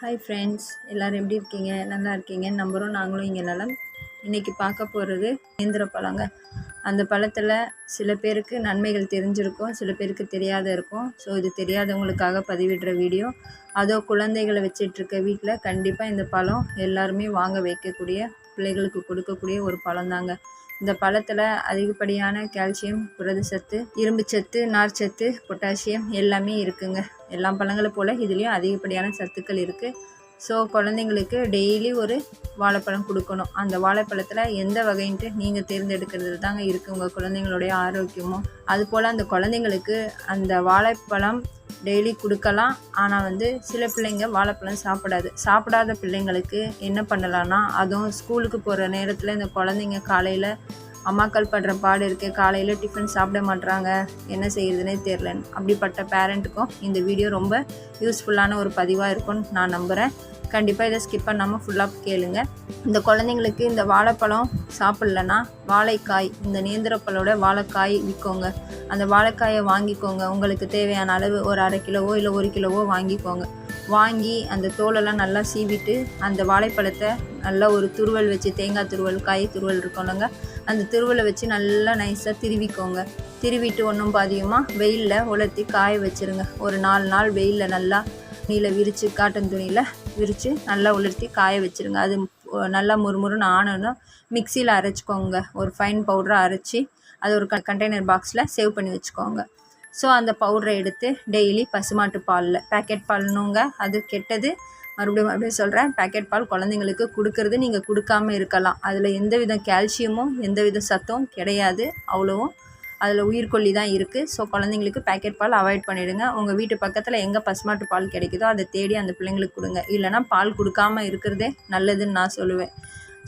Hi friends எல்லோரும் எப்படி இருக்கீங்க? நல்லா இருக்கீங்க? நம்பரும் நாங்களும் இங்கே நலம். இன்றைக்கி பார்க்க போகிறது நேந்திர பழங்க. அந்த பழத்தில் சில பேருக்கு நன்மைகள் தெரிஞ்சிருக்கும் சில பேருக்கு தெரியாத இருக்கும். ஸோ இது தெரியாதவங்களுக்காக பதிவிடுற வீடியோ. அதோ குழந்தைகளை வச்சிட்ருக்க வீட்டில் கண்டிப்பாக இந்த பழம் எல்லாருமே வாங்க வைக்கக்கூடிய பிள்ளைகளுக்கு கொடுக்கக்கூடிய ஒரு பழம் தாங்க இந்த பழத்தில் அதிகப்படியான கால்சியம் புரதச்சத்து இரும்புச்சத்து நார்ச்சத்து பொட்டாசியம் எல்லாமே இருக்குங்க. எல்லா பழங்களை போல் இதுலேயும் அதிகப்படியான சத்துக்கள் இருக்குது ஸோ குழந்தைங்களுக்கு டெய்லி ஒரு வாழைப்பழம் கொடுக்கணும். அந்த வாழைப்பழத்தில் எந்த வகைன்ட்டு நீங்கள் தேர்ந்தெடுக்கிறது தாங்க இருக்குது உங்கள் குழந்தைங்களுடைய ஆரோக்கியமும். அதுபோல் அந்த குழந்தைங்களுக்கு அந்த வாழைப்பழம் டெய்லி கொடுக்கலாம். ஆனால் வந்து சில பிள்ளைங்க வாழைப்பழம் சாப்பிடாது. சாப்பிடாத பிள்ளைங்களுக்கு என்ன பண்ணலான்னா அதுவும் ஸ்கூலுக்கு போகிற நேரத்தில் இந்த குழந்தைங்க காலையில் அம்மாக்கள் படுற பாடு இருக்குது காலையில் டிஃபன் சாப்பிட மாட்றாங்க. என்ன செய்கிறதுனே தெரிலன்னு அப்படிப்பட்ட பேரண்ட்டுக்கும் இந்த வீடியோ ரொம்ப யூஸ்ஃபுல்லான ஒரு பதிவாக இருக்கும்னு நான் நம்புகிறேன் கண்டிப்பாக இதை ஸ்கிப் பண்ணாமல் ஃபுல்லாக கேளுங்க. இந்த குழந்தைங்களுக்கு இந்த வாழைப்பழம் சாப்பிட்லன்னா வாழைக்காய் இந்த நேந்திரப்பழோட வாழைக்காய் விற்கோங்க அந்த வாழைக்காயை வாங்கிக்கோங்க. உங்களுக்கு தேவையான அளவு ஒரு அரை கிலோவோ இல்லை ஒரு கிலோவோ வாங்கிக்கோங்க. வாங்கி அந்த தோலெல்லாம் நல்லா சீவிட்டு அந்த வாழைப்பழத்தை நல்லா ஒரு துருவல் வச்சு தேங்காய் துருவல் காய் துருவல் இருக்கணுங்க அந்த துருவலை வச்சு நல்லா நைஸாக திருவிக்கோங்க. திருவிட்டு ஒன்றும் பாதியமாக வெயிலில் உலர்த்தி காய வச்சுருங்க. ஒரு நாலு நாள் வெயிலில் நல்லா நீல விரித்து காட்டன் துணியில் விரித்து நல்லா உலர்த்தி காய வச்சுருங்க. அது நல்லா முறுமுறுன்னு ஆனதும் மிக்சியில் அரைச்சிக்கோங்க. ஒரு ஃபைன் பவுடரை அரைச்சி அது ஒரு கண்டெய்னர் பாக்ஸில் சேவ் பண்ணி வச்சுக்கோங்க. ஸோ அந்த பவுடரை எடுத்து டெய்லி பசுமாட்டு பாலில் பேக்கெட் பால்னுங்க அது கெட்டது. மறுபடியும் மறுபடியும் சொல்கிறேன் பேக்கெட் பால் குழந்தைங்களுக்கு கொடுக்கறது நீங்கள் கொடுக்காம இருக்கலாம். அதில் எந்த வித கால்சியமும் எந்த வித சத்தும் கிடையாது அவ்வளோவும். அதில் உயிர்கொல்லி தான் இருக்குது ஸோ குழந்தைங்களுக்கு பேக்கெட் பால் அவாய்ட் பண்ணிவிடுங்க உங்கள் வீட்டு பக்கத்தில் எங்கே பசுமாட்டு பால் கிடைக்குதோ அதை தேடி அந்த பிள்ளைங்களுக்கு கொடுங்க. இல்லைனா பால் கொடுக்காம இருக்கிறதே நல்லதுன்னு நான் சொல்லுவேன்.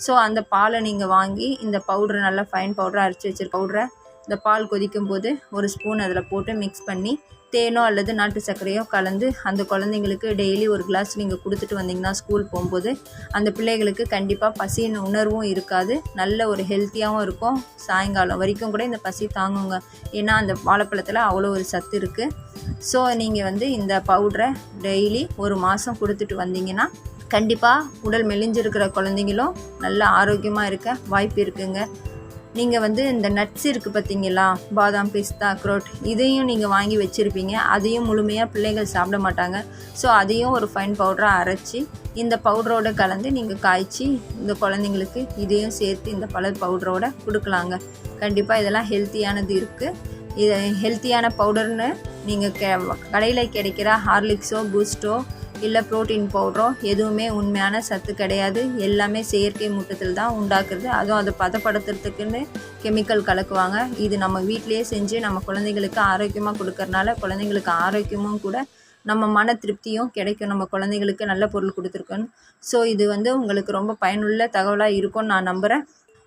ஸோ அந்த பாலை நீங்கள் வாங்கி இந்த பவுடரை நல்லா ஃபைன் பவுடரை அரைச்சி வச்சிரு பவுடரை இந்த பால் கொதிக்கும் போது ஒரு ஸ்பூன் அதில் போட்டு மிக்ஸ் பண்ணி தேனோ அல்லது நாட்டு சர்க்கரையோ கலந்து அந்த குழந்தைங்களுக்கு டெய்லி ஒரு கிளாஸ் நீங்கள் கொடுத்துட்டு வந்தீங்கன்னா ஸ்கூல் போகும்போது அந்த பிள்ளைகளுக்கு கண்டிப்பாக பசியின் உணர்வும் இருக்காது. நல்ல ஒரு ஹெல்த்தியாகவும் இருக்கும். சாயங்காலம் வரைக்கும் கூட இந்த பசி தாங்குங்க. ஏன்னா அந்த வாழைப்பழத்தில் அவ்வளோ ஒரு சத்து இருக்குது ஸோ நீங்கள் வந்து இந்த பவுட்ரை டெய்லி ஒரு மாதம் கொடுத்துட்டு வந்தீங்கன்னா கண்டிப்பாக உடல் மெலிஞ்சிருக்கிற குழந்தைங்களும் நல்ல ஆரோக்கியமாக இருக்க வாய்ப்பு இருக்குங்க. நீங்கள் வந்து இந்த நட்ஸ் இருக்குது பார்த்தீங்களா பாதாம் பிஸ்தா அக்ரோட் இதையும் நீங்கள் வாங்கி வச்சுருப்பீங்க. அதையும் முழுமையாக பிள்ளைகள் சாப்பிட மாட்டாங்க. ஸோ அதையும் ஒரு ஃபைன் பவுடராக அரைச்சி இந்த பவுடரோடு கலந்து நீங்கள் காய்ச்சி இந்த குழந்தைங்களுக்கு இதையும் சேர்த்து இந்த பல பவுடரோட கொடுக்கலாங்க. கண்டிப்பாக இதெல்லாம் ஹெல்த்தியானது இருக்குது இது ஹெல்த்தியான பவுடர்னு நீங்கள் கடையில் கிடைக்கிற ஹார்லிக்ஸோ பூஸ்ட்டோ இல்லை ப்ரோட்டீன் பவுடரோ எதுவுமே உண்மையான சத்து கிடையாது. எல்லாமே செயற்கை முட்டத்தில் தான் உண்டாக்குறது. அதுவும் அதை பதப்படுத்துறதுக்குன்னு கெமிக்கல் கலக்குவாங்க. இது நம்ம வீட்டிலையே செஞ்சு நம்ம குழந்தைங்களுக்கு ஆரோக்கியமாக கொடுக்கறனால குழந்தைங்களுக்கு ஆரோக்கியமும் கூட நம்ம மன திருப்தியும் கிடைக்கும். நம்ம குழந்தைங்களுக்கு நல்ல பொருள் கொடுத்துருக்கோன்னு. ஸோ இது வந்து உங்களுக்கு ரொம்ப பயனுள்ள தகவலாக இருக்கும்னு நான் நம்புகிறேன்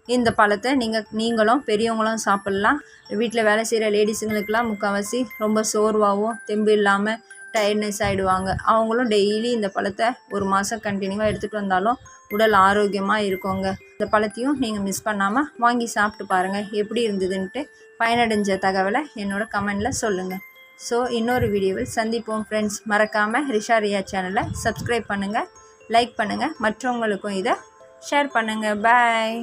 இந்த பழத்தை நீங்கள் நீங்களும் பெரியவங்களும் சாப்பிட்லாம். வீட்டில் வேலை செய்கிற லேடிஸுங்களுக்கெல்லாம் முக்கால்வாசி ரொம்ப சோர்வாகவும் தெம்பு இல்லாமல் டயர்ட்னஸ் ஆகிடுவாங்க அவங்களும் டெய்லி இந்த பழத்தை ஒரு மாதம் கண்டினியூவாக எடுத்துகிட்டு வந்தாலும் உடல் ஆரோக்கியமாக இருக்குங்க. இந்த பழத்தையும் நீங்கள் மிஸ் பண்ணாமல் வாங்கி சாப்பிட்டு பாருங்கள் எப்படி இருந்ததுன்ட்டு பயனடைஞ்ச தகவலை என்னோட கமெண்டில் சொல்லுங்கள் ஸோ இன்னொரு வீடியோவில் சந்திப்போம் ஃப்ரெண்ட்ஸ் மறக்காமல் ரிஷா ரியா சேனலை சப்ஸ்கிரைப் பண்ணுங்கள் லைக் பண்ணுங்கள் மற்றவங்களுக்கும் இதை ஷேர் பண்ணுங்கள் பாய்